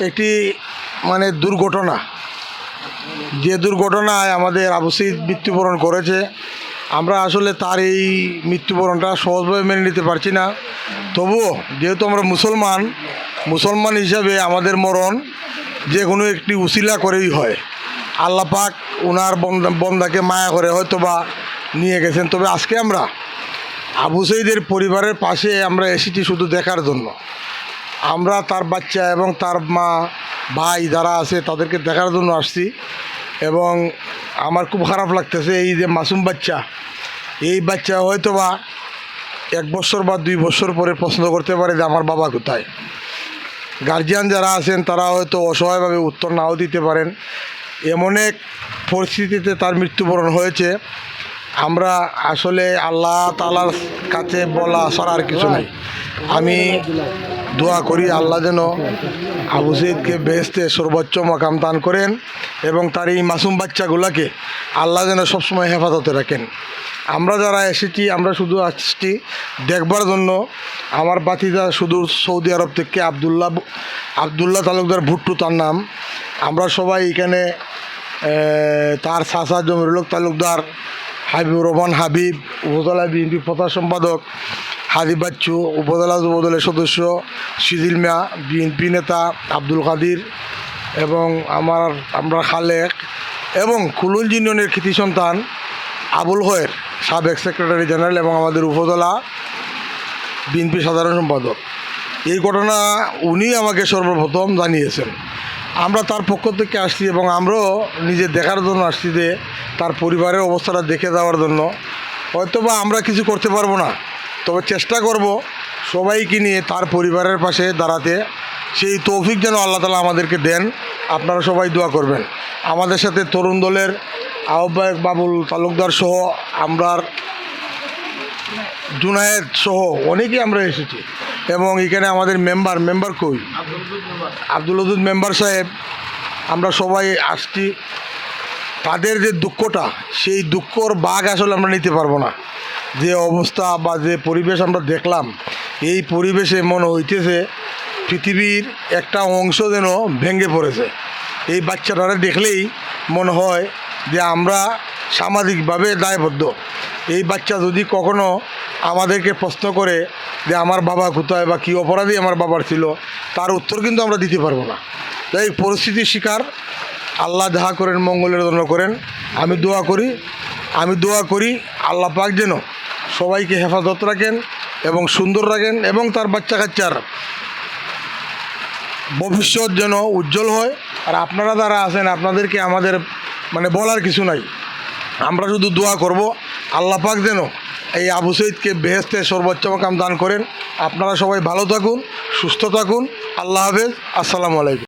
একটি মানে দুর্ঘটনা। যে দুর্ঘটনায় আমাদের আবুসঈদ মৃত্যুবরণ করেছে। আমরা আসলে তার এই মৃত্যুবরণটা সহজভাবে মেনে নিতে পারছি না। তবুও যেহেতু আমরা মুসলমান মুসলমান হিসাবে আমাদের মরণ যে কোনো একটি উসিলা করেই হয়। আল্লাহ পাক ওনার বন্দা, বন্দাকে মায়া করে হয়তো বা নিয়ে গেছেন। তবে আজকে আমরা আবু সঈদের পরিবারের পাশে আমরা এসেছি শুধু দেখার জন্য। আমরা তার বাচ্চা এবং তার মা, ভাই যারা আছে তাদেরকে দেখার জন্য আসছি। এবং আমার খুব খারাপ লাগতেছে এই যে মাসুম বাচ্চা। এই বাচ্চা হয়তো বা এক বছর বা দুই বছর পরে প্রশ্ন করতে পারে যে আমার বাবা কোথায়। গার্জিয়ান যারা আছেন তারা হয়তো অসহায়ভাবে উত্তর নাও দিতে পারেন। এমন এক পরিস্থিতিতে তার মৃত্যুবরণ হয়েছে। আমরা আসলে আল্লাহ তালার কাছে বলা ছাড়া আর কিছু নাই। আমি দোয়া করি আল্লাহ যেন আবু সঈদকে বেহেস্তে সর্বোচ্চ মাকাম দান করেন এবং তার এই মাসুম বাচ্চাগুলোকে আল্লাহ যেন সবসময় হেফাজতে রাখেন। আমরা যারা এসেছি, আমরা শুধু আসছি দেখবার জন্য। আমার বাতিদা শুধু সৌদি আরব থেকে আবদুল্লাহ আবদুল্লাহ তালুকদার ভুট্টু তার নাম। আমরা সবাই এখানে তার চাচা জমিরুল তালুকদার হাবিবুর রহমান হাবিব, উপজেলা বিএনপি প্রধান সম্পাদক। হাদি বাচ্চু, উপজেলা যুবদলের সদস্য, সিজিল মিয়া, বিএনপি নেতা আব্দুল কাদির এবং আমার, আমরা খালেক এবং খুলুল ইউনিয়নের কৃতি সন্তান আবুল হয়ের সাবেক সেক্রেটারি জেনারেল এবং আমাদের উপজেলা বিএনপি সাধারণ সম্পাদক। এই ঘটনা উনি আমাকে সর্বপ্রথম জানিয়েছেন। আমরা তার পক্ষ থেকে আসছি এবং আমরাও নিজে দেখার জন্য আসছি যে তার পরিবারের অবস্থাটা দেখে যাওয়ার জন্য। হয়তো বা আমরা কিছু করতে পারব না। তবে চেষ্টা করব সবাইকে নিয়ে তার পরিবারের পাশে দাঁড়াতে সেই তৌফিক যেন আল্লাহ তালা আমাদেরকে দেন আপনারা সবাই দোয়া করবেন আমাদের সাথে তরুণ দলের আহ্বায়ক বাবুল তালুকদার সহ আমরার জুনায়েদ সহ অনেকেই আমরা এসেছি এবং এখানে আমাদের মেম্বার মেম্বার কই আব্দুল মেম্বার সাহেব আমরা সবাই আসছি তাদের যে দুঃখটা, সেই দুঃখর বাঘ আসলে আমরা নিতে পারব না। যে অবস্থা বা যে পরিবেশ আমরা দেখলাম, এই পরিবেশে মনে হইতেছে পৃথিবীর একটা অংশ যেন ভেঙে পড়েছে। এই বাচ্চাটারা দেখলেই মনে হয় যে আমরা সামাজিকভাবে দায়বদ্ধ। এই বাচ্চা যদি কখনো আমাদেরকে প্রশ্ন করে যে আমার বাবা কোথায় বা কী অপরাধী আমার বাবার ছিল, তার উত্তর কিন্তু আমরা দিতে পারব না। তাই পরিস্থিতির শিকার আল্লাহ যাহা করেন, মঙ্গলের জন্য করেন। আমি দোয়া করি, আমি দোয়া করি, আল্লাহ পাক যেন সবাইকে হেফাজত রাখেন এবং সুন্দর রাখেন এবং তার বাচ্চা কাচ্চার ভবিষ্যৎ যেন উজ্জ্বল হয়। আর আপনারা যারা আছেন, আপনাদেরকে আমাদের মানে বলার কিছু নাই। আমরা শুধু দোয়া করব, আল্লাহ পাক যেন এই আবু সঈদকে বেহেস্তে সর্বোচ্চ মকাম দান করেন। আপনারা সবাই ভালো থাকুন, সুস্থ থাকুন। আল্লাহ হাফেজ। আসসালামু আলাইকুম।